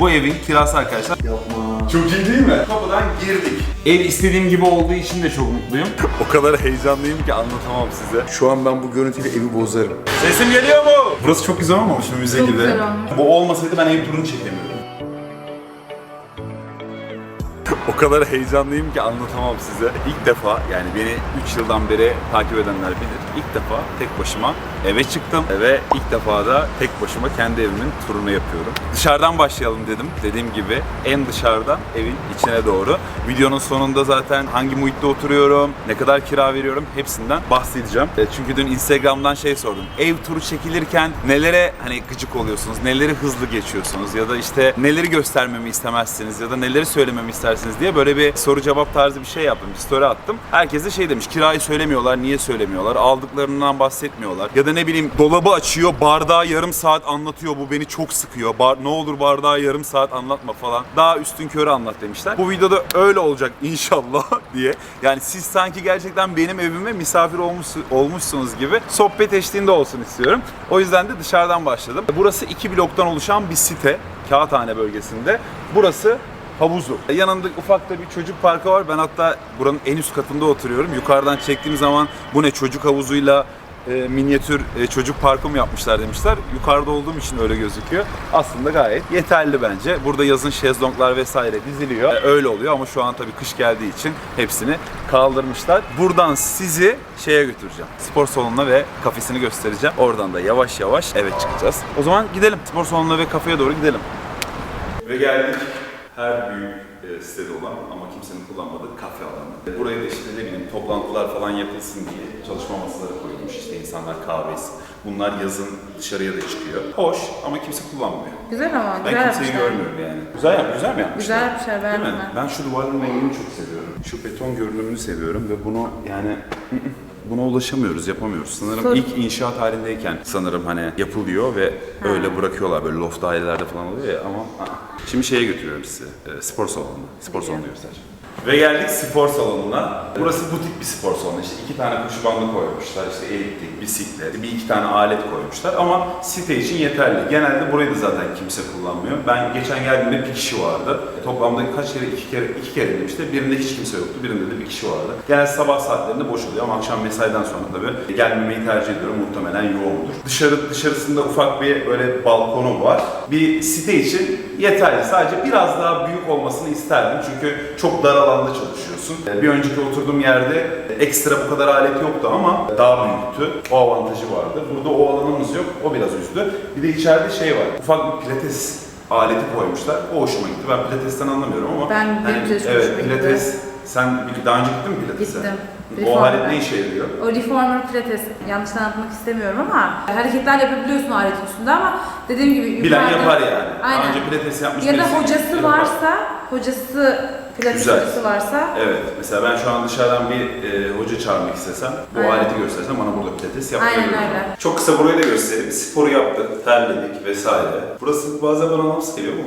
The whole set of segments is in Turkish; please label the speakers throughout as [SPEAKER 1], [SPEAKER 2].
[SPEAKER 1] Bu evin kirası arkadaşlar.
[SPEAKER 2] Yapma.
[SPEAKER 1] Çok iyi değil mi? Kapıdan girdik. Ev istediğim gibi olduğu için de çok mutluyum. o kadar heyecanlıyım ki anlatamam size.
[SPEAKER 2] Şu an ben bu görüntüyle evi bozarım.
[SPEAKER 1] Sesim geliyor mu? Burası çok güzel olmamış mı müze
[SPEAKER 3] Çok
[SPEAKER 1] gibi?
[SPEAKER 3] güzel olmuş.
[SPEAKER 1] Bu olmasaydı ben ev turunu çekemiyorum. O kadar heyecanlıyım ki anlatamam size. İlk defa yani beni 3 yıldan beri takip edenler bilir. İlk defa tek başıma eve çıktım ve ilk defa da tek başıma kendi evimin turunu yapıyorum. Dışarıdan başlayalım dedim. Dediğim gibi en dışarıdan evin içine doğru. Videonun sonunda zaten hangi muhitte oturuyorum, ne kadar kira veriyorum hepsinden bahsedeceğim. E, Çünkü dün Instagram'dan şey sordum. Ev turu çekilirken nelere hani gıcık oluyorsunuz, neleri hızlı geçiyorsunuz ya da işte neleri göstermemi istemezsiniz ya da neleri söylememi istersiniz diye böyle bir soru cevap tarzı bir şey yaptım. Bir story attım. Herkes de şey demiş. Kirayı söylemiyorlar, niye söylemiyorlar? Aldıklarından bahsetmiyorlar. Ya da ne bileyim dolabı açıyor, bardağı yarım saat anlatıyor. Bu beni çok sıkıyor. Bar, ne olur bardağı yarım saat anlatma falan. Daha üstün körü anlat demişler. Bu videoda öyle olacak inşallah diye. Yani siz sanki gerçekten benim evime misafir olmuş, olmuşsunuz gibi sohbet eşliğinde olsun istiyorum. O yüzden de dışarıdan başladım. Burası iki bloktan oluşan bir site. Kağıthane bölgesinde. Burası havuzu. Yanında ufak da bir çocuk parkı var. Ben hatta buranın en üst katında oturuyorum. Yukarıdan çektiğim zaman bu ne çocuk havuzuyla e, minyatür e, çocuk parkı mı yapmışlar demişler. Yukarıda olduğum için öyle gözüküyor. Aslında gayet yeterli bence. Burada yazın şezlonglar vesaire diziliyor. E, öyle oluyor ama şu an tabii kış geldiği için hepsini kaldırmışlar. Buradan sizi şeye götüreceğim. Spor salonuna ve kafesini göstereceğim. Oradan da yavaş yavaş eve çıkacağız. O zaman gidelim. Spor salonuna ve kafeye doğru gidelim. Ve geldik her büyük e, sitede olan ama kimsenin kullanmadığı kafe alanı. Buraya da işte ne bileyim toplantılar falan yapılsın diye çalışma masaları koyulmuş işte insanlar kahvesi. Bunlar yazın dışarıya da çıkıyor. Hoş ama kimse kullanmıyor.
[SPEAKER 3] Güzel ama
[SPEAKER 1] Ben
[SPEAKER 3] güzel
[SPEAKER 1] kimseyi
[SPEAKER 3] yapmışlar.
[SPEAKER 1] görmüyorum yani. Güzel yap, güzel mi yapmışlar?
[SPEAKER 3] Güzel yapmışlar
[SPEAKER 1] Değil
[SPEAKER 3] beğendim
[SPEAKER 1] mi?
[SPEAKER 3] ben.
[SPEAKER 1] Ben şu duvarın rengini çok seviyorum. Şu beton görünümünü seviyorum ve bunu yani buna ulaşamıyoruz, yapamıyoruz. Sanırım
[SPEAKER 3] Sorun.
[SPEAKER 1] ilk inşaat halindeyken sanırım hani yapılıyor ve öyle bırakıyorlar böyle loft dairelerde falan oluyor ya ama aa. Şimdi şeye götürüyorum sizi, e, spor salonuna. Spor salonunu göstereceğim. Ve geldik spor salonuna. Burası butik bir spor salonu. İşte iki tane koşu bandı koymuşlar. İşte eliptik, bisiklet, bir iki tane alet koymuşlar. Ama site için yeterli. Genelde burayı da zaten kimse kullanmıyor. Ben geçen geldiğimde bir kişi vardı. Toplamda kaç kere? iki kere, iki kere demişti. Birinde hiç kimse yoktu. Birinde de bir kişi vardı. Genelde sabah saatlerinde boş oluyor ama akşam mesaiden sonra tabii gelmemeyi tercih ediyorum. Muhtemelen yoğundur. Dışarı dışarısında ufak bir böyle balkonu var. Bir site için yeterli. Sadece biraz daha büyük olmasını isterdim. Çünkü çok dar alanda çalışıyorsun. Bir önceki oturduğum yerde ekstra bu kadar alet yoktu ama daha büyüktü. O avantajı vardı. Burada o alanımız yok. O biraz üzdü. Bir de içeride şey var. Ufak bir pilates aleti koymuşlar. O hoşuma gitti. Ben pilatesten anlamıyorum ama
[SPEAKER 3] Ben- benim pilates
[SPEAKER 1] evet,
[SPEAKER 3] hoşuma gitti.
[SPEAKER 1] pilates sen bir- daha önce gittin mi pilatese?
[SPEAKER 3] Gittim.
[SPEAKER 1] O
[SPEAKER 3] Reformer.
[SPEAKER 1] alet ne işe yarıyor?
[SPEAKER 3] O reformer pilates yanlış anlatmak istemiyorum ama hareketler yapabiliyorsun o aletin üstünde ama dediğim gibi
[SPEAKER 1] Bilen
[SPEAKER 3] yukarıda-
[SPEAKER 1] yapar yani. Daha
[SPEAKER 3] Aynen.
[SPEAKER 1] önce pilates yapmış
[SPEAKER 3] Ya da hocası
[SPEAKER 1] yapar.
[SPEAKER 3] varsa, hocası pilates
[SPEAKER 1] Güzel.
[SPEAKER 3] hocası varsa
[SPEAKER 1] Evet, mesela ben şu an dışarıdan bir e, hoca çağırmak istesem, bu
[SPEAKER 3] Aynen.
[SPEAKER 1] aleti göstersem bana burada pilates
[SPEAKER 3] Aynen
[SPEAKER 1] yaptırıyor.
[SPEAKER 3] öyle.
[SPEAKER 1] Çok kısa burayı da göstereyim. Sporu yaptık, terledik vesaire. Burası bazen bana nasıl geliyor mu?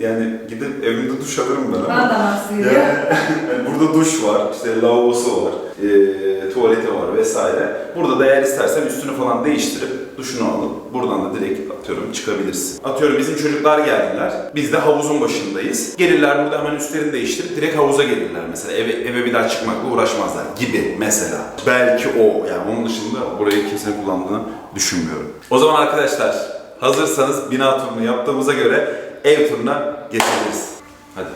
[SPEAKER 1] Yani gidip evimde duş alırım ben ama.
[SPEAKER 3] bana da nasıl
[SPEAKER 1] Yani, yani burada duş var, işte lavabosu var, e, tuvaleti var vesaire. Burada da eğer istersen üstünü falan değiştirip duşunu alıp buradan da direkt atıyorum çıkabilirsin. Atıyorum bizim çocuklar geldiler. Biz de havuzun başındayız. Gelirler burada hemen üstlerini değiştirip direkt havuza gelirler mesela. Eve, eve bir daha çıkmakla uğraşmazlar gibi mesela. Belki o yani onun dışında burayı kimsenin kullandığını düşünmüyorum. O zaman arkadaşlar hazırsanız bina turunu yaptığımıza göre ev turuna geçebiliriz. Hadi.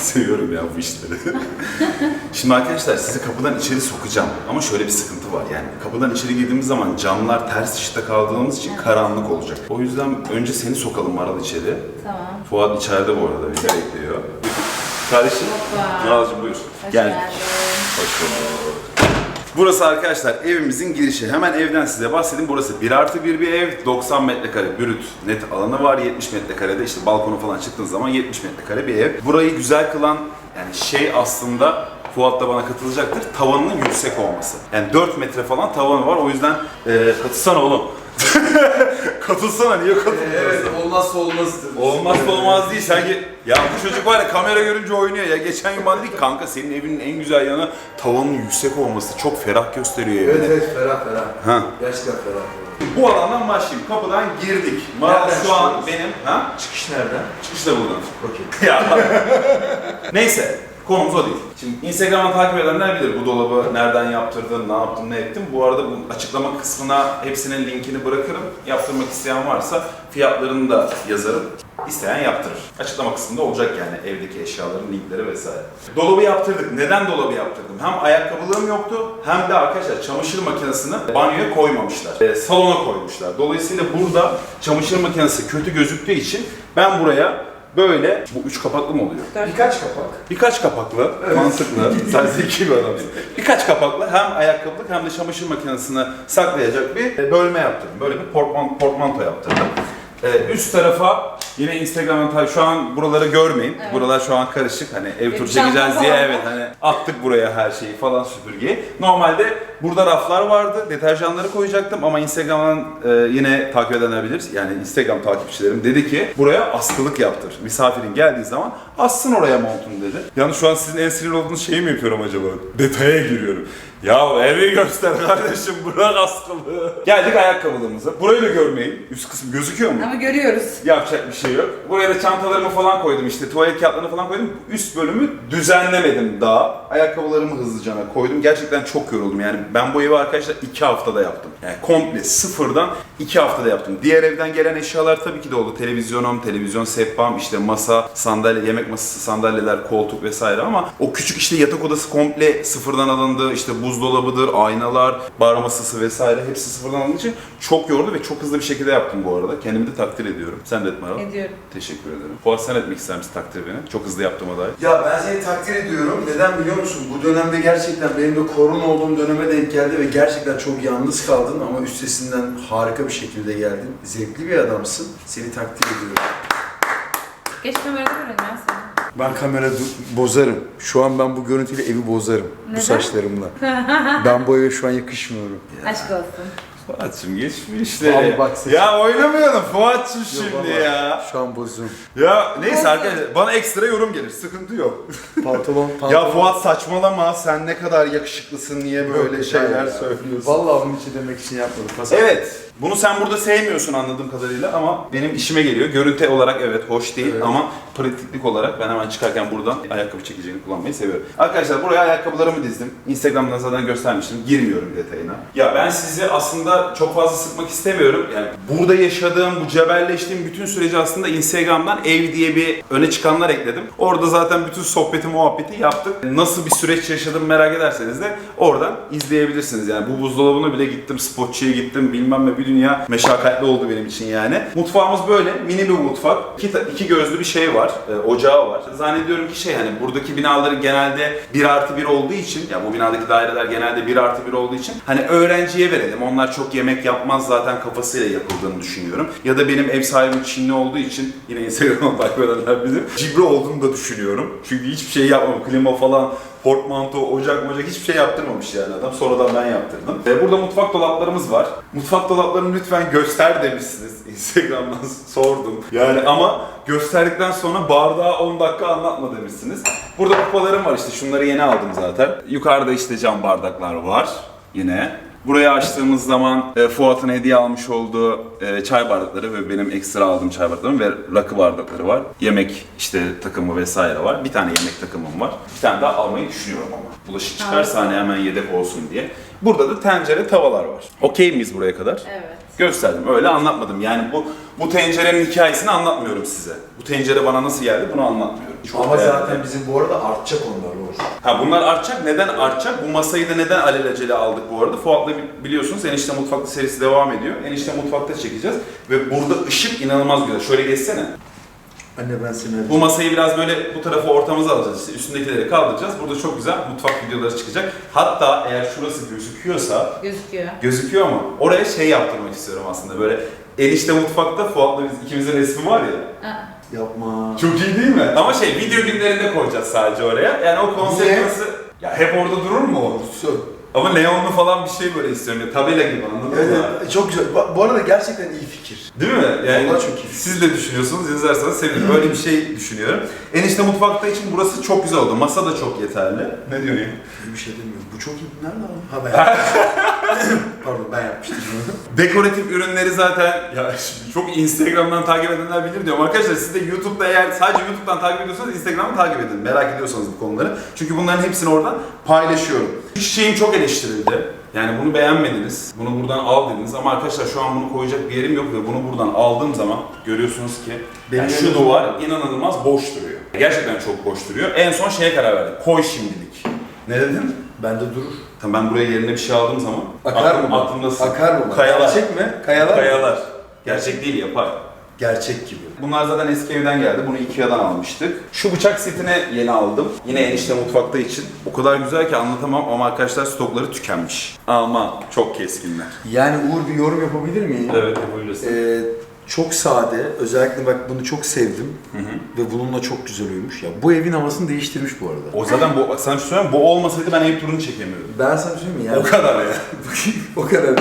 [SPEAKER 1] Seviyorum ya bu işleri. Şimdi arkadaşlar sizi kapıdan içeri sokacağım ama şöyle bir sıkıntı var yani kapıdan içeri girdiğimiz zaman camlar ters ışıkta kaldığımız için karanlık olacak. O yüzden önce seni sokalım Maral içeri.
[SPEAKER 3] Tamam.
[SPEAKER 1] Fuat içeride bu arada bizi bekliyor. Kardeşim,
[SPEAKER 3] Hoppa.
[SPEAKER 1] Maral'cığım buyur.
[SPEAKER 3] Hoş
[SPEAKER 1] Gel.
[SPEAKER 3] geldin.
[SPEAKER 1] Hoş bulduk. Burası arkadaşlar evimizin girişi. Hemen evden size bahsedeyim. Burası 1 artı 1 bir ev. 90 metrekare brüt net alanı var. 70 metrekarede işte balkona falan çıktığınız zaman 70 metrekare bir ev. Burayı güzel kılan yani şey aslında Fuat da bana katılacaktır. Tavanının yüksek olması. Yani 4 metre falan tavanı var. O yüzden e, katılsana oğlum. katılsana niye katılmıyorsun?
[SPEAKER 2] Evet olmazsa olmazdır.
[SPEAKER 1] Olmazsa olmaz değil. Sanki ya bu çocuk var ya kamera görünce oynuyor ya. Geçen gün bana dedi ki kanka senin evinin en güzel yanı tavanın yüksek olması. Çok ferah gösteriyor evini.
[SPEAKER 2] Evet evet ferah ferah.
[SPEAKER 1] Ha.
[SPEAKER 2] Gerçekten ferah.
[SPEAKER 1] Bu alandan başlayayım. Kapıdan girdik. Mal
[SPEAKER 2] Nereden
[SPEAKER 1] şu an
[SPEAKER 2] çıkıyoruz?
[SPEAKER 1] benim. Ha?
[SPEAKER 2] Çıkış nereden?
[SPEAKER 1] Çıkış da buradan.
[SPEAKER 2] Okey.
[SPEAKER 1] ya. Neyse. Konumuz o değil. Şimdi Instagram'dan takip edenler bilir bu dolabı nereden yaptırdın, ne yaptın, ne ettin. Bu arada bu açıklama kısmına hepsinin linkini bırakırım. Yaptırmak isteyen varsa fiyatlarını da yazarım. İsteyen yaptırır. Açıklama kısmında olacak yani evdeki eşyaların linkleri vesaire. Dolabı yaptırdık. Neden dolabı yaptırdım? Hem ayakkabılığım yoktu hem de arkadaşlar çamaşır makinesini banyoya koymamışlar. Ee, salona koymuşlar. Dolayısıyla burada çamaşır makinesi kötü gözüktüğü için ben buraya böyle, bu üç kapaklı mı oluyor?
[SPEAKER 2] Birkaç kapak.
[SPEAKER 1] Birkaç kapaklı, mantıklı, sen zeki bir adamsın. Birkaç kapaklı hem ayakkabılık hem de çamaşır makinesini saklayacak bir e, bölme yaptırdım. Böyle bir portman, portmanto yaptırdım. Ee, üst tarafa yine Instagram'dan şu an buraları görmeyin.
[SPEAKER 3] Evet.
[SPEAKER 1] Buralar şu an karışık. Hani ev turu çekeceğiz diye evet hani attık buraya her şeyi falan süpürgeyi. Normalde burada raflar vardı. Deterjanları koyacaktım ama Instagram'dan e, yine takip edenler bilir. Yani Instagram takipçilerim dedi ki buraya askılık yaptır. Misafirin geldiği zaman assın oraya montunu dedi. Yani şu an sizin en sinir olduğunuz şeyi mi yapıyorum acaba? Detaya giriyorum. Ya evi göster kardeşim bırak askılığı. Geldik ayakkabılığımıza. Burayı da görmeyin. Üst kısım gözüküyor mu?
[SPEAKER 3] Ama görüyoruz.
[SPEAKER 1] Yapacak bir şey yok. Buraya da çantalarımı falan koydum işte tuvalet kağıtlarını falan koydum. Üst bölümü düzenlemedim daha. Ayakkabılarımı hızlıca koydum. Gerçekten çok yoruldum yani. Ben bu evi arkadaşlar iki haftada yaptım. Yani komple sıfırdan iki haftada yaptım. Diğer evden gelen eşyalar tabii ki de oldu. Televizyonum, televizyon sehpam, işte masa, sandalye, yemek masası, sandalyeler, koltuk vesaire ama o küçük işte yatak odası komple sıfırdan alındı. İşte buzdolabıdır, aynalar, bar masası vesaire hepsi sıfırdan alındığı için çok yordu ve çok hızlı bir şekilde yaptım bu arada. Kendimi de takdir ediyorum. Sen de etme.
[SPEAKER 3] Ediyorum.
[SPEAKER 1] Teşekkür ederim. Fuat sen etmek ister misin takdir beni? Çok hızlı yaptığıma dair.
[SPEAKER 2] Ya ben seni takdir ediyorum. Neden biliyor musun? Bu dönemde gerçekten benim de korona olduğum döneme denk geldi ve gerçekten çok yalnız kaldın ama üstesinden harika bir şekilde geldin. Zevkli bir adamsın. Seni takdir ediyorum.
[SPEAKER 3] Geç kamerada görelim ya seni.
[SPEAKER 2] Ben kamera bozarım. Şu an ben bu görüntüyle evi bozarım.
[SPEAKER 3] Neden?
[SPEAKER 2] Bu saçlarımla. ben bu eve şu an yakışmıyorum.
[SPEAKER 3] Aşk olsun.
[SPEAKER 1] Fuat'cığım geçmişleri.
[SPEAKER 2] Abi bak seçim.
[SPEAKER 1] ya oynamayalım Fuat'cığım
[SPEAKER 2] Yok
[SPEAKER 1] şimdi ya.
[SPEAKER 2] Şu an bozuğum.
[SPEAKER 1] Ya neyse arkadaşlar bana ekstra yorum gelir. Sıkıntı yok.
[SPEAKER 2] Pantolon, pantolon.
[SPEAKER 1] ya Fuat saçmalama sen ne kadar yakışıklısın niye böyle şeyler söylüyorsun.
[SPEAKER 2] Vallahi bunun için demek için yapmadım.
[SPEAKER 1] Evet. Bunu sen burada sevmiyorsun anladığım kadarıyla ama benim işime geliyor. Görüntü olarak evet hoş değil
[SPEAKER 2] Evet.
[SPEAKER 1] ama pratiklik olarak ben hemen çıkarken buradan ayakkabı çekeceğini kullanmayı seviyorum. Arkadaşlar buraya ayakkabılarımı dizdim. Instagram'dan zaten göstermiştim. Girmiyorum detayına. Ya ben sizi aslında çok fazla sıkmak istemiyorum. Yani burada yaşadığım, bu cebelleştiğim bütün süreci aslında Instagram'dan ev diye bir öne çıkanlar ekledim. Orada zaten bütün sohbeti muhabbeti yaptık. Nasıl bir süreç yaşadım merak ederseniz de oradan izleyebilirsiniz. Yani bu buzdolabına bile gittim, spotçuya gittim bilmem ne bir dünya meşakkatli oldu benim için yani. Mutfağımız böyle mini bir mutfak. İki, iki gözlü bir şey var, e, ocağı var. Zannediyorum ki şey hani buradaki binaların genelde 1 artı 1 olduğu için ya bu binadaki daireler genelde 1 artı 1 olduğu için hani öğrenciye verelim. Onlar çok yemek yapmaz zaten kafasıyla yapıldığını düşünüyorum. Ya da benim ev sahibim Çinli olduğu için yine Instagram'dan takip edenler bilir. Cibri olduğunu da düşünüyorum. Çünkü hiçbir şey yapmam. Klima falan portmanto, ocak mocak hiçbir şey yaptırmamış yani adam. Sonradan ben yaptırdım. Ve burada mutfak dolaplarımız var. Mutfak dolaplarını lütfen göster demişsiniz. Instagram'dan sordum. Yani ama gösterdikten sonra bardağı 10 dakika anlatma demişsiniz. Burada kupalarım var işte şunları yeni aldım zaten. Yukarıda işte cam bardaklar var yine. Burayı açtığımız zaman e, Fuat'ın hediye almış olduğu e, çay bardakları ve benim ekstra aldığım çay bardaklarım ve rakı bardakları var. Yemek işte takımı vesaire var. Bir tane yemek takımım var. Bir tane daha almayı düşünüyorum ama. Bulaşık çıkarsa hani hemen yedek olsun diye. Burada da tencere tavalar var. Okey miyiz buraya kadar?
[SPEAKER 3] Evet.
[SPEAKER 1] Gösterdim. Öyle anlatmadım. Yani bu bu tencerenin hikayesini anlatmıyorum size. Bu tencere bana nasıl geldi bunu anlatmıyorum. Çok
[SPEAKER 2] Ama
[SPEAKER 1] değerli.
[SPEAKER 2] zaten bizim bu arada artacak onlar olur.
[SPEAKER 1] Ha bunlar artacak. Neden artacak? Bu masayı da neden alelacele aldık bu arada? Fuat'la bi- biliyorsunuz Enişte Mutfakta serisi devam ediyor. Enişte Mutfakta çekeceğiz. Ve burada ışık inanılmaz güzel. Şöyle geçsene.
[SPEAKER 2] Anne ben seni
[SPEAKER 1] Bu masayı biraz böyle bu tarafa ortamıza alacağız. İşte üstündekileri kaldıracağız. Burada çok güzel mutfak videoları çıkacak. Hatta eğer şurası gözüküyorsa
[SPEAKER 3] Gözüküyor.
[SPEAKER 1] Gözüküyor mu? Oraya şey yaptırmak istiyorum aslında böyle enişte mutfakta Fuat'la biz ikimizin resmi var ya.
[SPEAKER 3] Aa,
[SPEAKER 2] Yapma.
[SPEAKER 1] Çok iyi değil mi? Ama şey video günlerinde koyacağız sadece oraya. Yani o konsept
[SPEAKER 2] Niye?
[SPEAKER 1] nasıl? Ya hep orada durur mu o? Ama neonlu falan bir şey böyle istiyorum. Ya, tabela gibi anladın
[SPEAKER 2] Evet,
[SPEAKER 1] mı?
[SPEAKER 2] evet, çok güzel. Bu- Bu arada gerçekten iyi fikir.
[SPEAKER 1] Değil mi? Yani
[SPEAKER 2] Vallahi çok iyi.
[SPEAKER 1] siz de düşünüyorsunuz, yazarsanız sevinirim. Böyle bir şey düşünüyorum. Enişte mutfakta için burası çok güzel oldu. Masa da çok yeterli. Ne diyorsun?
[SPEAKER 2] Bir şey demiyorum. Bu çok iyi. Nerede abi? Ha ben. Pardon ben yapmıştım.
[SPEAKER 1] Dekoratif ürünleri zaten ya şimdi çok Instagram'dan takip edenler bilir diyorum. Arkadaşlar siz de YouTube'da eğer sadece YouTube'dan takip ediyorsanız Instagram'ı takip edin. Merak ediyorsanız bu konuları. Çünkü bunların hepsini oradan paylaşıyorum. Çiçeğim çok eleştirildi. Yani bunu beğenmediniz. Bunu buradan al dediniz ama arkadaşlar şu an bunu koyacak bir yerim yok ve bunu buradan aldığım zaman görüyorsunuz ki yani şu duvar inanılmaz boş duruyor. Gerçekten çok boş duruyor. En son şeye karar verdik. Koy şimdilik. Ne dedim?
[SPEAKER 2] Bende durur.
[SPEAKER 1] Tamam ben buraya yerine bir şey aldığım zaman
[SPEAKER 2] Akar
[SPEAKER 1] aklım-
[SPEAKER 2] mı?
[SPEAKER 1] Aklımdasın.
[SPEAKER 2] Akar mı?
[SPEAKER 1] Kayalar.
[SPEAKER 2] Gerçek mi? Kayalar.
[SPEAKER 1] Kayalar. Gerçek değil yapar.
[SPEAKER 2] Gerçek gibi.
[SPEAKER 1] Bunlar zaten eski evden geldi. Bunu Ikea'dan almıştık. Şu bıçak setini yeni aldım. Yine enişte mutfakta için. O kadar güzel ki anlatamam ama arkadaşlar stokları tükenmiş. Ama çok keskinler.
[SPEAKER 2] Yani Uğur bir yorum yapabilir miyim?
[SPEAKER 1] Evet yapabilirsin.
[SPEAKER 2] Ee, çok sade. Özellikle bak bunu çok sevdim.
[SPEAKER 1] Hı hı.
[SPEAKER 2] Ve bununla çok güzel uyumuş. Ya bu evin havasını değiştirmiş bu arada.
[SPEAKER 1] O zaten bu, sana bir şey söyleyeyim mi? Bu olmasaydı ben ev turunu çekemiyordum.
[SPEAKER 2] Ben sana söyleyeyim mi? Yani,
[SPEAKER 1] O kadar ya.
[SPEAKER 2] o kadar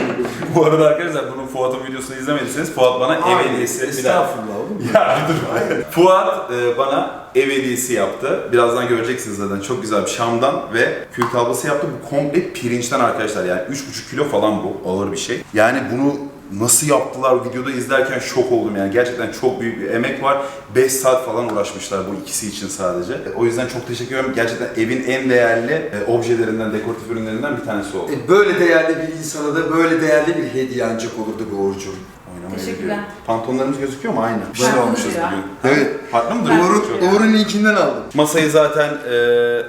[SPEAKER 1] bu arada arkadaşlar bunun Fuat'ın videosunu izlemediyseniz Fuat bana ev hediyesi. Bir.
[SPEAKER 2] Estağfurullah oğlum.
[SPEAKER 1] Ya dur. Fuat e, bana ev hediyesi yaptı. Birazdan göreceksiniz zaten. Çok güzel bir Şam'dan ve kül tablası yaptı. Bu komple pirinçten arkadaşlar. Yani 3,5 kilo falan bu. Ağır bir şey. Yani bunu nasıl yaptılar videoda izlerken şok oldum yani. Gerçekten çok büyük bir emek var. 5 saat falan uğraşmışlar bu ikisi için sadece. E, O yüzden çok teşekkür ederim. Gerçekten evin en değerli e, objelerinden, dekoratif ürünlerinden bir tanesi oldu.
[SPEAKER 2] E, böyle değerli bir insana da böyle değerli bir hediye ancak olurdu bu Uğur'cum.
[SPEAKER 3] Teşekkürler.
[SPEAKER 1] Pantolonlarımız gözüküyor mu? Aynı. Bir şey
[SPEAKER 3] Farklı
[SPEAKER 1] olmuşuz
[SPEAKER 3] duruyor.
[SPEAKER 1] bugün.
[SPEAKER 2] Evet.
[SPEAKER 1] Farklı mı duruyor?
[SPEAKER 2] Uğur'un. Uğur'un linkinden aldım.
[SPEAKER 1] Masayı zaten e,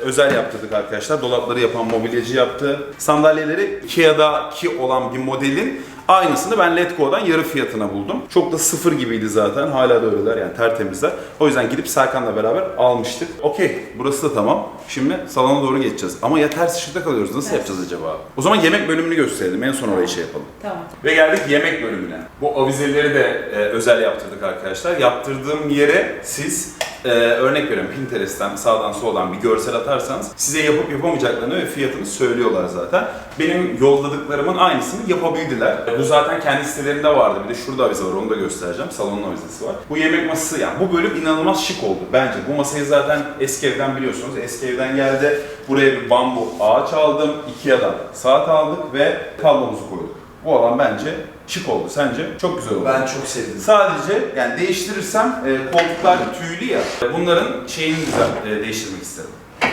[SPEAKER 1] özel yaptırdık arkadaşlar. Dolapları yapan mobilyacı yaptı. Sandalyeleri Ikea'daki olan bir modelin aynısını ben Letgo'dan yarı fiyatına buldum. Çok da sıfır gibiydi zaten. Hala da öyleler yani tertemizler. O yüzden gidip Serkan'la beraber almıştık. Okey burası da tamam. Şimdi salona doğru geçeceğiz. Ama ya ters ışıkta kalıyoruz. Nasıl
[SPEAKER 3] Evet.
[SPEAKER 1] yapacağız acaba? O zaman yemek bölümünü gösterelim. En son orayı şey yapalım.
[SPEAKER 3] Tamam.
[SPEAKER 1] Ve geldik yemek bölümüne. Bu avizeleri de e, özel yaptırdık arkadaşlar. Yaptırdığım yere siz e, örnek veriyorum Pinterest'ten sağdan soldan bir görsel atarsanız size yapıp yapamayacaklarını ve fiyatını söylüyorlar zaten. Benim yolladıklarımın aynısını yapabildiler. E, Bu zaten kendi sitelerinde vardı. Bir de şurada avize var onu da göstereceğim. Salonun avizesi var. Bu yemek masası yani bu bölüm inanılmaz şık oldu bence. Bu masayı zaten eski evden biliyorsunuz. Eski evden geldi. Buraya bir bambu ağaç aldım. Ikea'dan saat aldık ve kablomuzu koyduk. Bu alan bence şık oldu. Sence? Çok güzel oldu.
[SPEAKER 2] Ben çok sevdim.
[SPEAKER 1] Sadece yani değiştirirsem e, koltuklar tüylü ya. Bunların şeyini güzel e, değiştirmek isterim.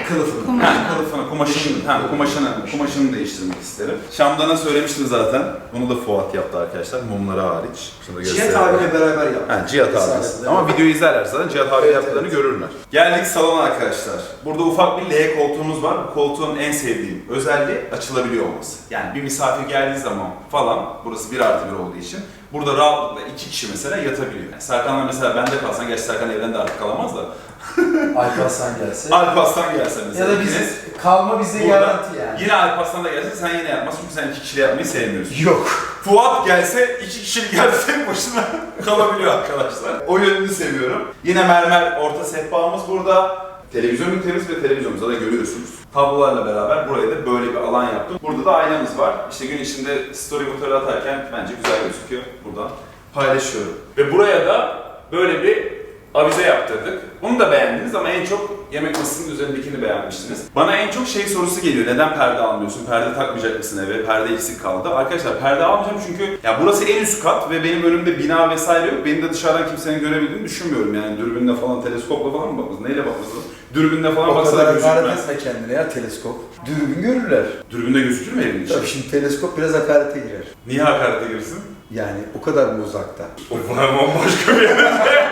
[SPEAKER 2] Kılıfını.
[SPEAKER 3] Kumaşını.
[SPEAKER 1] Ha, kılıfını, kumaşını, ha, kumaşını, kumaşını değiştirmek isterim. Şamdan'a söylemiştim zaten. Bunu da Fuat yaptı arkadaşlar. Mumları hariç. Da
[SPEAKER 2] Cihat abiyle beraber yaptık.
[SPEAKER 1] Ha, Cihat abi. Ama videoyu izlerler zaten Cihat abi
[SPEAKER 2] Evet,
[SPEAKER 1] yaptıklarını
[SPEAKER 2] evet.
[SPEAKER 1] görürler. Geldik salona arkadaşlar. Burada ufak bir L koltuğumuz var. Bu koltuğun en sevdiğim özelliği açılabiliyor olması. Yani bir misafir geldiği zaman falan, burası bir artı bir olduğu için burada rahatlıkla iki kişi mesela yatabiliyor. Yani Serkan'la mesela bende kalsan, gerçi Serkan evden de artık kalamaz da.
[SPEAKER 2] Alparslan gelse.
[SPEAKER 1] Alparslan gelse mesela.
[SPEAKER 2] ya da biz kalma bizde
[SPEAKER 1] burada-
[SPEAKER 2] garanti yani.
[SPEAKER 1] Yine Alparslan da gelse sen yine yapmazsın çünkü sen iki kişiyle yapmayı sevmiyorsun.
[SPEAKER 2] Yok.
[SPEAKER 1] Fuat gelse iki kişilik gelse tek başına kalabiliyor arkadaşlar. O yönünü seviyorum. Yine mermer orta sehpamız burada. Televizyon ünitemiz ve televizyonumuzu da görüyorsunuz. Tablolarla beraber buraya da böyle bir alan yaptım. Burada da aynamız var. İşte gün içinde story motoru atarken bence güzel gözüküyor. Buradan paylaşıyorum. Ve buraya da böyle bir avize yaptırdık. Bunu da beğendiniz ama en çok yemek masasının üzerindekini beğenmiştiniz. Bana en çok şey sorusu geliyor. Neden perde almıyorsun? Perde takmayacak mısın eve? Perde eksik kaldı. Arkadaşlar perde almayacağım çünkü ya burası en üst kat ve benim önümde bina vesaire yok. Beni de dışarıdan kimsenin görebildiğini düşünmüyorum. Yani dürbünle falan, teleskopla falan mı bakmasın? Neyle bakmasın? Dürbünle falan
[SPEAKER 2] O
[SPEAKER 1] baksa da
[SPEAKER 2] kadar hakaret
[SPEAKER 1] gözükmez.
[SPEAKER 2] etme kendine ya teleskop. Dürbün görürler.
[SPEAKER 1] Dürbünde gözükür mü evin içi?
[SPEAKER 2] Tabii şimdi teleskop biraz hakarete girer.
[SPEAKER 1] Niye hakarete girsin?
[SPEAKER 2] Yani o kadar mı uzakta?
[SPEAKER 1] O bana bambaşka bir yere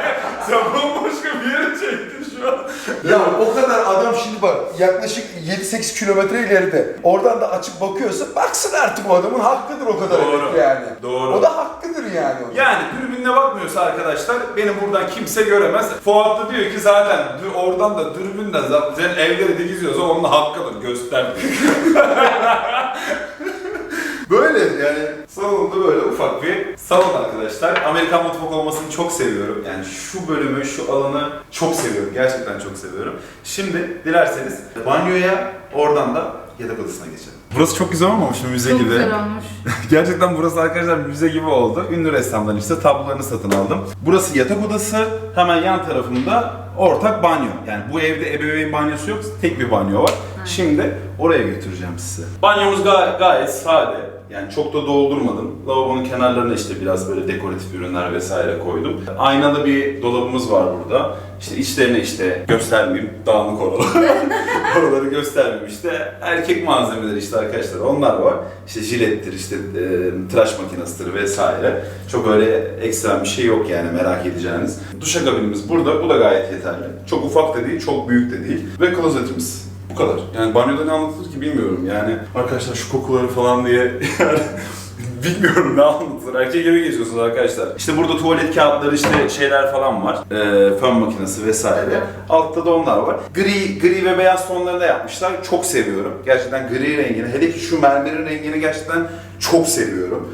[SPEAKER 1] Sen bambaşka bir yere çektin şu an.
[SPEAKER 2] Ya o kadar adam şimdi bak yaklaşık 7-8 kilometre ileride. Oradan da açıp bakıyorsa baksın artık o adamın hakkıdır o kadar
[SPEAKER 1] Doğru.
[SPEAKER 2] evet yani.
[SPEAKER 1] Doğru.
[SPEAKER 2] O da hakkıdır yani. onun.
[SPEAKER 1] Yani dürbünle bakmıyorsa arkadaşlar beni buradan kimse göremez. Fuat da diyor ki zaten dü- oradan da dürbünle zaten evleri de geziyorsa onun hakkıdır göster. böyle yani salonda böyle ufak bir salon arkadaşlar. Amerikan mutfak olmasını çok seviyorum. Yani şu bölümü, şu alanı çok seviyorum. Gerçekten çok seviyorum. Şimdi dilerseniz banyoya oradan da yatak odasına geçelim. Burası çok güzel olmamış mı müze
[SPEAKER 3] Çok
[SPEAKER 1] gibi?
[SPEAKER 3] güzel olmuş.
[SPEAKER 1] Gerçekten burası arkadaşlar müze gibi oldu. Ünlü ressamdan işte tablolarını satın aldım. Burası yatak odası. Hemen yan tarafında ortak banyo. Yani bu evde ebeveyn banyosu yok. Tek bir banyo var. Şimdi oraya götüreceğim sizi. Banyomuz ga- gayet sade. Yani çok da doldurmadım. Lavabonun kenarlarına işte biraz böyle dekoratif ürünler vesaire koydum. Aynalı bir dolabımız var burada. İşte içlerine işte göstermeyeyim. Dağınık oralar. Oraları göstermeyeyim işte. Erkek malzemeleri işte arkadaşlar onlar var. İşte jilettir, işte e, tıraş makinesidir vesaire. Çok öyle ekstra bir şey yok yani merak edeceğiniz. Duşakabinimiz burada. Bu da gayet yeterli. Çok ufak da değil, çok büyük de değil. Ve klozetimiz. Kadar. Yani banyoda ne anlatılır ki bilmiyorum. Yani arkadaşlar şu kokuları falan diye bilmiyorum ne anlatılır. Erkek evi geziyorsunuz arkadaşlar. İşte burada tuvalet kağıtları işte şeyler falan var. Ee, fön makinesi vesaire. Altta da onlar var. Gri, gri ve beyaz tonlarında yapmışlar. Çok seviyorum. Gerçekten gri rengini. Hele ki şu mermerin rengini gerçekten çok seviyorum.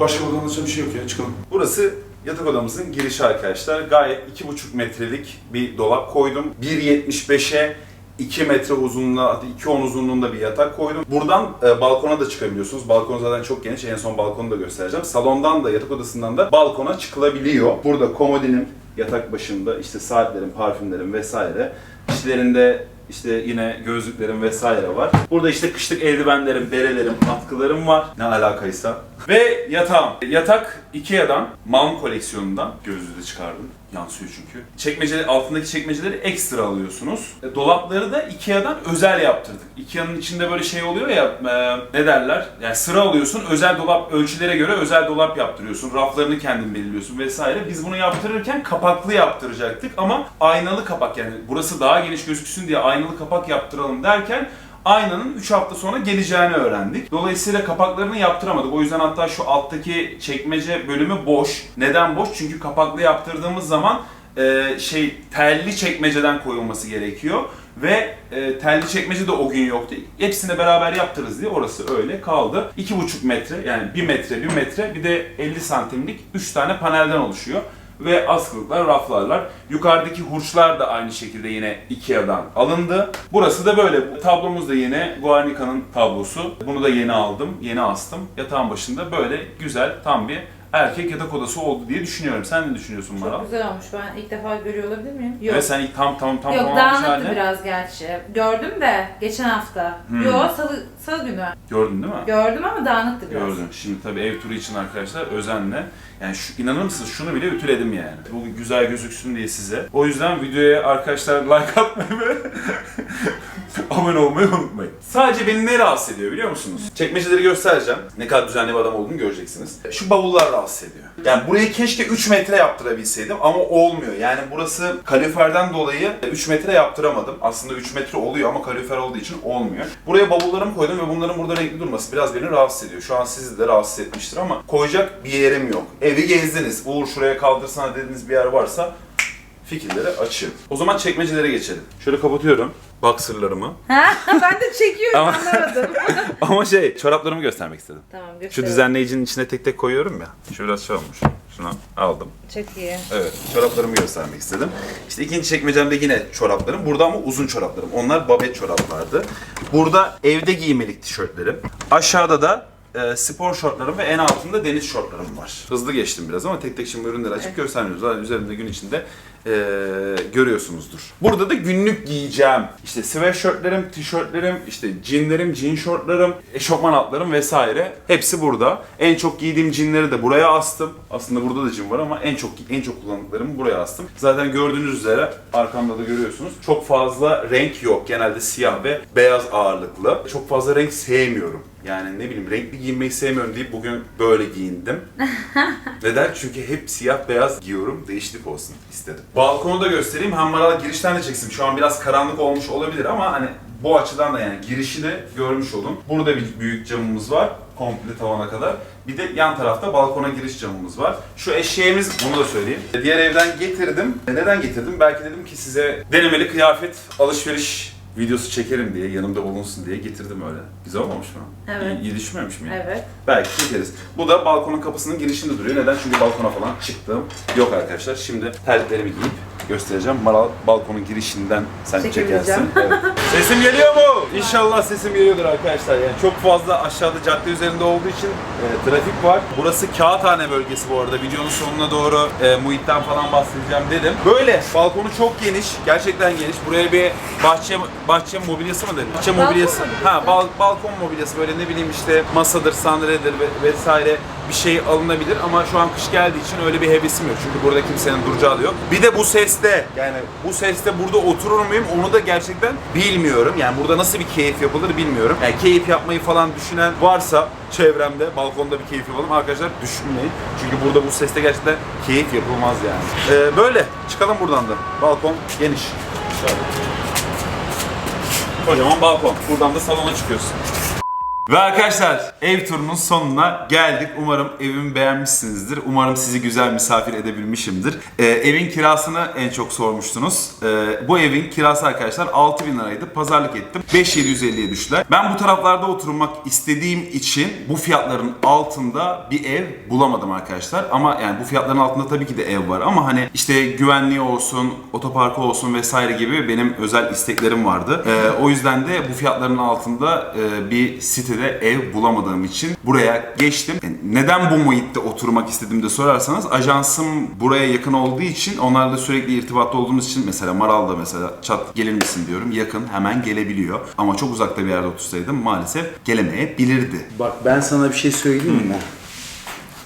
[SPEAKER 1] Başka anlatacağım bir şey yok ya çıkalım. Burası yatak odamızın girişi arkadaşlar. Gayet 2,5 metrelik bir dolap koydum. 1.75'e 2 metre uzunluğunda, 2.10 uzunluğunda bir yatak koydum. Buradan e, balkona da çıkabiliyorsunuz. Balkon zaten çok geniş. En son balkonu da göstereceğim. Salondan da, yatak odasından da balkona çıkılabiliyor. Burada komodinim yatak başında işte saatlerim, parfümlerim vesaire. İçlerinde işte yine gözlüklerim vesaire var. Burada işte kışlık eldivenlerim, berelerim, atkılarım var. Ne alakaysa. Ve yatağım. Yatak Ikea'dan, Malm koleksiyonundan. Gözlüğü de çıkardım. Yansıyor çünkü. Çekmece, altındaki çekmeceleri ekstra alıyorsunuz. E, dolapları da Ikea'dan özel yaptırdık. Ikea'nın içinde böyle şey oluyor ya, e, ne derler? Yani sıra alıyorsun, özel dolap, ölçülere göre özel dolap yaptırıyorsun. Raflarını kendin belirliyorsun vesaire. Biz bunu yaptırırken kapaklı yaptıracaktık ama aynalı kapak yani burası daha geniş gözüksün diye aynalı kapak yaptıralım derken aynanın 3 hafta sonra geleceğini öğrendik. Dolayısıyla kapaklarını yaptıramadık. O yüzden hatta şu alttaki çekmece bölümü boş. Neden boş? Çünkü kapaklı yaptırdığımız zaman e, şey telli çekmeceden koyulması gerekiyor. Ve e, telli çekmece de o gün yoktu. Hepsini beraber yaptırırız diye orası öyle kaldı. 2,5 metre yani 1 metre 1 metre bir de 50 santimlik 3 tane panelden oluşuyor ve askılıklar, raflarlar. Yukarıdaki hurçlar da aynı şekilde yine Ikea'dan alındı. Burası da böyle. Tablomuz da yine Guernica'nın tablosu. Bunu da yeni aldım, yeni astım. Yatağın başında böyle güzel, tam bir erkek yatak odası oldu diye düşünüyorum. Sen ne düşünüyorsun Maral?
[SPEAKER 3] Çok güzel olmuş. Ben ilk defa görüyor olabilir miyim? Yok.
[SPEAKER 1] Ve sen ilk tam tam tam
[SPEAKER 3] Yok dağınıktı
[SPEAKER 1] haline
[SPEAKER 3] biraz gerçi. Gördüm de geçen hafta.
[SPEAKER 1] Hmm.
[SPEAKER 3] Yok salı, salı günü.
[SPEAKER 1] gördün değil mi?
[SPEAKER 3] Gördüm ama dağınıktı biraz.
[SPEAKER 1] Gördüm. Şimdi tabii ev turu için arkadaşlar özenle. Yani şu, inanır mısınız şunu bile ütüledim yani. Bu güzel gözüksün diye size. O yüzden videoya arkadaşlar like atmayı ve abone olmayı unutmayın. Sadece beni ne rahatsız ediyor biliyor musunuz? Çekmeceleri göstereceğim. Ne kadar düzenli bir adam olduğunu göreceksiniz. Şu bavullar rahatsız ediyor. Yani burayı keşke 3 metre yaptırabilseydim ama olmuyor. Yani burası kaloriferden dolayı 3 metre yaptıramadım. Aslında 3 metre oluyor ama kalorifer olduğu için olmuyor. Buraya bavullarımı koydum ve bunların burada renkli durması biraz beni rahatsız ediyor. Şu an sizi de rahatsız etmiştir ama koyacak bir yerim yok. Evi gezdiniz. Uğur şuraya kaldırsana dediğiniz bir yer varsa fikirleri açın. O zaman çekmecelere geçelim. Şöyle kapatıyorum boxerlarımı.
[SPEAKER 3] Ha, ben de çekiyorum
[SPEAKER 1] Ama-
[SPEAKER 3] anlamadım.
[SPEAKER 1] Ama şey çoraplarımı göstermek istedim.
[SPEAKER 3] tamam
[SPEAKER 1] Şu
[SPEAKER 3] gösterelim.
[SPEAKER 1] düzenleyicinin içine tek tek koyuyorum ya. Şu biraz şey olmuş. Şunu aldım.
[SPEAKER 3] Çok iyi.
[SPEAKER 1] Evet, çoraplarımı göstermek istedim. İşte ikinci çekmecemde yine çoraplarım. Burada ama uzun çoraplarım. Onlar babet çoraplardı. Burada evde giymelik tişörtlerim. Aşağıda da e, spor şortlarım ve en altında deniz şortlarım var. Hızlı geçtim biraz ama tek tek şimdi ürünleri açıp
[SPEAKER 3] Evet.
[SPEAKER 1] göstermiyoruz. Zaten üzerimde gün içinde e, görüyorsunuzdur. Burada da günlük giyeceğim. İşte sweatshirtlerim, tişörtlerim, işte jeanlerim, jean şortlarım, eşofman altlarım vesaire. Hepsi burada. En çok giydiğim jeanleri de buraya astım. Aslında burada da jean var ama en çok en çok kullandıklarımı buraya astım. Zaten gördüğünüz üzere arkamda da görüyorsunuz. Çok fazla renk yok. Genelde siyah ve beyaz ağırlıklı. Çok fazla renk sevmiyorum. Yani ne bileyim renkli giyinmeyi sevmiyorum deyip bugün böyle giyindim. Neden? Çünkü hep siyah beyaz giyiyorum. Değişiklik olsun istedim. Balkonu da göstereyim. Hem Maral girişten de çeksin. Şu an biraz karanlık olmuş olabilir ama hani bu açıdan da yani girişi de görmüş olun. Burada bir büyük camımız var. Komple tavana kadar. Bir de yan tarafta balkona giriş camımız var. Şu eşeğimiz, bunu da söyleyeyim. Diğer evden getirdim. Neden getirdim? Belki dedim ki size denemeli kıyafet alışveriş videosu çekerim diye, yanımda bulunsun diye getirdim öyle. Güzel olmamış mı?
[SPEAKER 3] Evet.
[SPEAKER 1] İyi, iyi düşünmemiş miyim?
[SPEAKER 3] Evet.
[SPEAKER 1] Belki çekeriz. Bu da balkonun kapısının girişinde duruyor. Neden? Çünkü balkona falan çıktım. Yok arkadaşlar. Şimdi terliklerimi giyip göstereceğim. Maral balkonun girişinden sen çekersin. Evet. Sesim geliyor mu? İnşallah sesim geliyordur arkadaşlar. Yani çok fazla aşağıda cadde üzerinde olduğu için e, trafik var. Burası Kağıthane bölgesi bu arada. Videonun sonuna doğru e, muhitten falan bahsedeceğim dedim. Böyle balkonu çok geniş. Gerçekten geniş. Buraya bir bahçe bahçe mobilyası mı denir? Bahçe mobilyası. Ha bal, balkon mobilyası böyle ne bileyim işte masadır, sandalyedir ve- vesaire bir şey alınabilir ama şu an kış geldiği için öyle bir hevesim yok. Çünkü burada kimsenin duracağı da yok. Bir de bu seste yani bu seste burada oturur muyum onu da gerçekten bilmiyorum. Yani burada nasıl bir keyif yapılır bilmiyorum. Yani keyif yapmayı falan düşünen varsa çevremde balkonda bir keyif yapalım arkadaşlar düşünmeyin. Çünkü burada bu seste gerçekten keyif yapılmaz yani. Ee, böyle çıkalım buradan da. Balkon geniş. Şöyle. Kocaman balkon. Buradan da salona çıkıyorsun. Ve arkadaşlar ev turunun sonuna geldik. Umarım evimi beğenmişsinizdir. Umarım sizi güzel misafir edebilmişimdir. Ee, evin kirasını en çok sormuştunuz. Ee, bu evin kirası arkadaşlar 6000 liraydı. Pazarlık ettim. 5750'ye düştüler. Ben bu taraflarda oturmak istediğim için bu fiyatların altında bir ev bulamadım arkadaşlar. Ama yani bu fiyatların altında tabii ki de ev var. Ama hani işte güvenliği olsun, otoparkı olsun vesaire gibi benim özel isteklerim vardı. Ee, o yüzden de bu fiyatların altında e, bir sitede ev bulamadığım için buraya geçtim. Neden bu muhitte oturmak istedim de sorarsanız ajansım buraya yakın olduğu için onlarla sürekli irtibatta olduğumuz için mesela Maral'da mesela çat gelir misin diyorum yakın hemen gelebiliyor. Ama çok uzakta bir yerde otursaydım maalesef gelemeyebilirdi.
[SPEAKER 2] Bak ben sana bir şey söyleyeyim mi?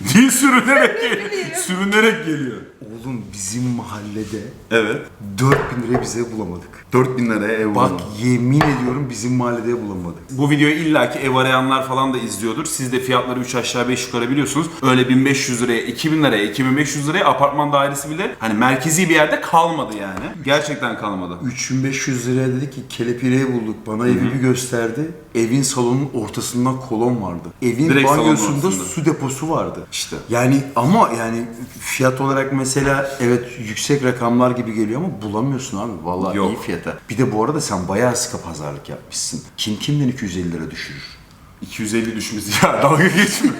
[SPEAKER 1] Niye sürünerek geliyor? sürünerek geliyor.
[SPEAKER 2] Oğlum bizim mahallede
[SPEAKER 1] Evet.
[SPEAKER 2] 4000 liraya bize bulamadık.
[SPEAKER 1] 4000 liraya ev
[SPEAKER 2] Bak
[SPEAKER 1] bulamadım.
[SPEAKER 2] yemin ediyorum bizim mahallede bulamadık.
[SPEAKER 1] Bu videoyu illaki ev arayanlar falan da izliyordur. Siz de fiyatları 3 aşağı 5 yukarı biliyorsunuz. Öyle 1500 liraya, 2000 liraya, 2500 liraya apartman dairesi bile hani merkezi bir yerde kalmadı yani. Gerçekten kalmadı.
[SPEAKER 2] 3500 liraya dedi ki kelepireye bulduk. Bana evi bir gösterdi. Evin salonun ortasından kolon vardı. Evin
[SPEAKER 1] Direkt salonun
[SPEAKER 2] banyosunda
[SPEAKER 1] ortasında.
[SPEAKER 2] su deposu vardı.
[SPEAKER 1] İşte.
[SPEAKER 2] Yani ama yani fiyat olarak mesela evet yüksek rakamlar gibi geliyor ama bulamıyorsun abi. Vallahi
[SPEAKER 1] Yok.
[SPEAKER 2] iyi fiyata. Bir de bu arada sen bayağı sıkı pazarlık yapmışsın. Kim kimden 250 lira düşürür?
[SPEAKER 1] 250 düşmüş ya dalga geçme.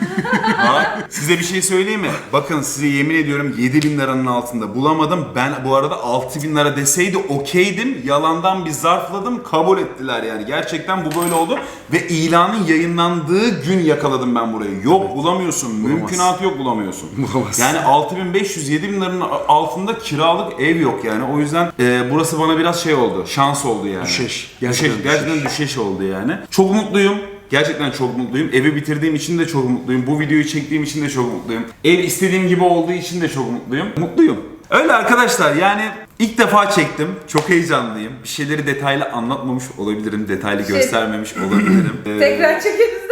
[SPEAKER 1] Ha? Size bir şey söyleyeyim mi? Bakın size yemin ediyorum 7000 liranın altında bulamadım. Ben bu arada 6000 lira deseydi okeydim. Yalandan bir zarfladım kabul ettiler yani. Gerçekten bu böyle oldu. Ve ilanın yayınlandığı gün yakaladım ben burayı. Yok bulamıyorsun. Mümkünatı yok bulamıyorsun.
[SPEAKER 2] Bulamazsın.
[SPEAKER 1] Yani 6500 7000 liranın altında kiralık ev yok yani. O yüzden e, burası bana biraz şey oldu. Şans oldu yani.
[SPEAKER 2] Düşeş.
[SPEAKER 1] Gerçekten,
[SPEAKER 2] Gerçekten
[SPEAKER 1] gerçekten düşeş oldu yani. Çok mutluyum. Gerçekten çok mutluyum. Evi bitirdiğim için de çok mutluyum. Bu videoyu çektiğim için de çok mutluyum. Ev istediğim gibi olduğu için de çok mutluyum. Mutluyum. Öyle arkadaşlar yani ilk defa çektim. Çok heyecanlıyım. Bir şeyleri detaylı anlatmamış olabilirim. Detaylı
[SPEAKER 3] Şey-
[SPEAKER 1] göstermemiş olabilirim. Ee,
[SPEAKER 3] Tekrar çekeriz?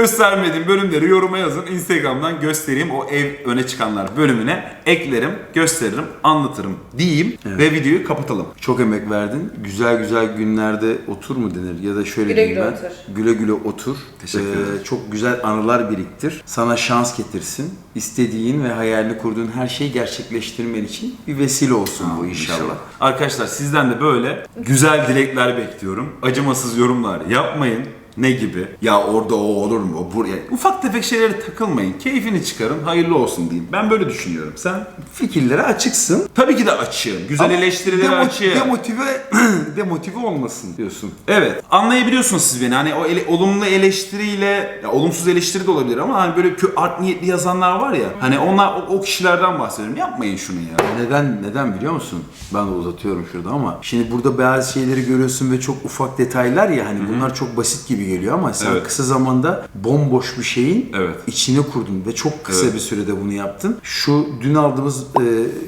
[SPEAKER 1] Göstermediğim bölümleri yoruma yazın. Instagram'dan göstereyim. O ev öne çıkanlar bölümüne eklerim, gösteririm, anlatırım diyeyim ve videoyu kapatalım.
[SPEAKER 2] Çok emek verdin. Güzel güzel günlerde otur mu denir ya da şöyle
[SPEAKER 3] Güle
[SPEAKER 2] diyeyim
[SPEAKER 3] güle
[SPEAKER 2] ben.
[SPEAKER 3] otur.
[SPEAKER 2] Güle güle otur.
[SPEAKER 1] Teşekkür
[SPEAKER 2] Ee,
[SPEAKER 1] ederim.
[SPEAKER 2] Çok güzel anılar biriktir. Sana şans getirsin. İstediğin ve hayalini kurduğun her şeyi gerçekleştirmen için bir vesile olsun bu inşallah.
[SPEAKER 1] Arkadaşlar sizden de böyle güzel dilekler bekliyorum. Acımasız yorumlar yapmayın. Ne gibi? Ya orada o olur mu? O buraya. Ufak tefek şeylere takılmayın. Keyfini çıkarın. Hayırlı olsun diyeyim. Ben böyle düşünüyorum. Sen?
[SPEAKER 2] Fikirlere açıksın.
[SPEAKER 1] Tabii ki de açığım. Güzel
[SPEAKER 2] Ama
[SPEAKER 1] eleştirilere
[SPEAKER 2] demo-
[SPEAKER 1] açığım.
[SPEAKER 2] Demotive, demotive olmasın diyorsun.
[SPEAKER 1] Evet. Anlayabiliyorsunuz siz beni. Hani o ele- olumlu eleştiriyle, ya olumsuz eleştiri de olabilir ama hani böyle kö- art niyetli yazanlar var ya. Hani onlar o, o kişilerden bahsediyorum. Yapmayın şunu ya.
[SPEAKER 2] Neden neden biliyor musun? Ben de uzatıyorum şurada ama şimdi burada bazı şeyleri görüyorsun ve çok ufak detaylar ya hani bunlar çok basit gibi geliyor ama sen
[SPEAKER 1] Evet.
[SPEAKER 2] kısa zamanda bomboş bir şeyin
[SPEAKER 1] Evet.
[SPEAKER 2] içine kurdun ve çok kısa
[SPEAKER 1] Evet.
[SPEAKER 2] bir sürede bunu yaptın. Şu dün aldığımız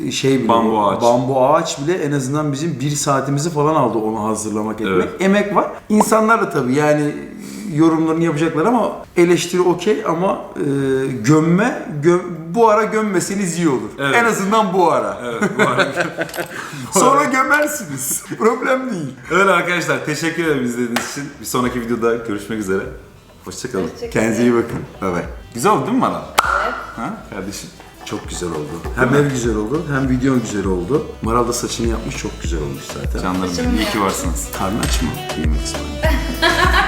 [SPEAKER 2] e, şey bile
[SPEAKER 1] Bambu ağaç.
[SPEAKER 2] bambu ağaç bile en azından bizim bir saatimizi falan aldı onu hazırlamak etmek.
[SPEAKER 1] Evet.
[SPEAKER 2] Emek var. İnsanlar da tabii yani yorumlarını yapacaklar ama eleştiri okey ama e, gömme gö- bu ara gömmeseniz iyi olur.
[SPEAKER 1] Evet.
[SPEAKER 2] En azından bu ara.
[SPEAKER 1] Evet. Bu arada.
[SPEAKER 2] Sonra gömersiniz. Problem değil.
[SPEAKER 1] Öyle arkadaşlar. Teşekkür ederim izlediğiniz için. Bir sonraki videoda görüşmek üzere. Hoşçakalın.
[SPEAKER 3] Hoşçakalın.
[SPEAKER 2] Kendinize iyi bakın. Bay bay.
[SPEAKER 1] Güzel oldu değil mi bana?
[SPEAKER 3] Evet.
[SPEAKER 1] Ha kardeşim?
[SPEAKER 2] Çok güzel oldu. Hem ev güzel oldu hem video güzel oldu. Maral da saçını yapmış çok güzel olmuş zaten.
[SPEAKER 1] Canlarım benim. İyi ki varsınız.
[SPEAKER 2] Karnı aç mı? Yemek ısmarlayayım.